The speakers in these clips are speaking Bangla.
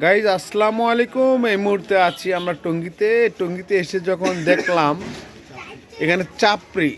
গাইজ আসসালামু আলাইকুম। এই মুহূর্তে আছি আমরা টঙ্গিতে। টঙ্গিতে এসে যখন দেখলাম এখানে চাপড়ি।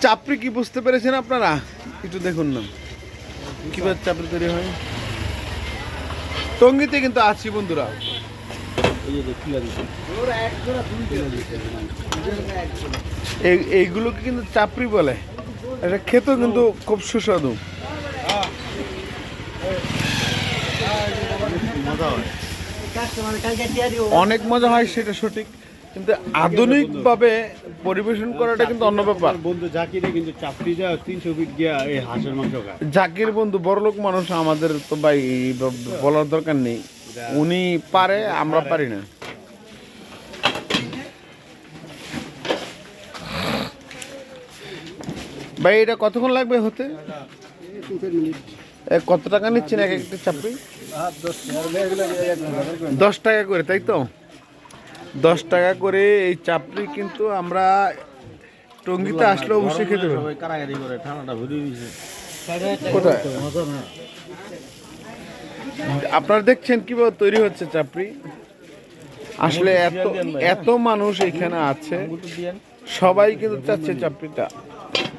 চাপড়ি কি বুঝতে পেরেছেন আপনারা? একটু দেখুন না। কীভাবে চাপড়ি তৈরি হয়? টঙ্গিতে কিন্তু আছি বন্ধুরা। এই- এইগুলোকে কিন্তু চাপড়ি বলে। এটা খেতেও কিন্তু খুব সুস্বাদু। অনেক মজা হয় সেটা সঠিক। কিন্তু আধুনিকভাবে পরিবেশন করাটা কিন্তু অন্য ব্যাপার। বন্ধু জাকিরে কিন্তু চাপড়ি যা তিনশো ফিট গিয়া এই হাঁসের মাংস খায়। জাকির বন্ধু বড়লোক মানুষ আমাদের তো ভাই বলার দরকার নেই। উনি পারে আমরা পারি না। ভাই, এটা কতক্ষণ লাগবে হতে? কত টাকা নিচ্ছেন এক একটা চাপড়ি? দশ টাকা করে, তাই তো? দশ টাকা করে এই চাপড়ি কিন্তু আমরা টঙ্গিতে আসলে অবশ্যই খেতে দিয়েছে কোথায়? আপনারা দেখছেন কীভাবে তৈরি হচ্ছে চাপড়ি? আসলে এত এত মানুষ এখানে আছে। সবাই কিন্তু চাচ্ছে চাপড়িটা।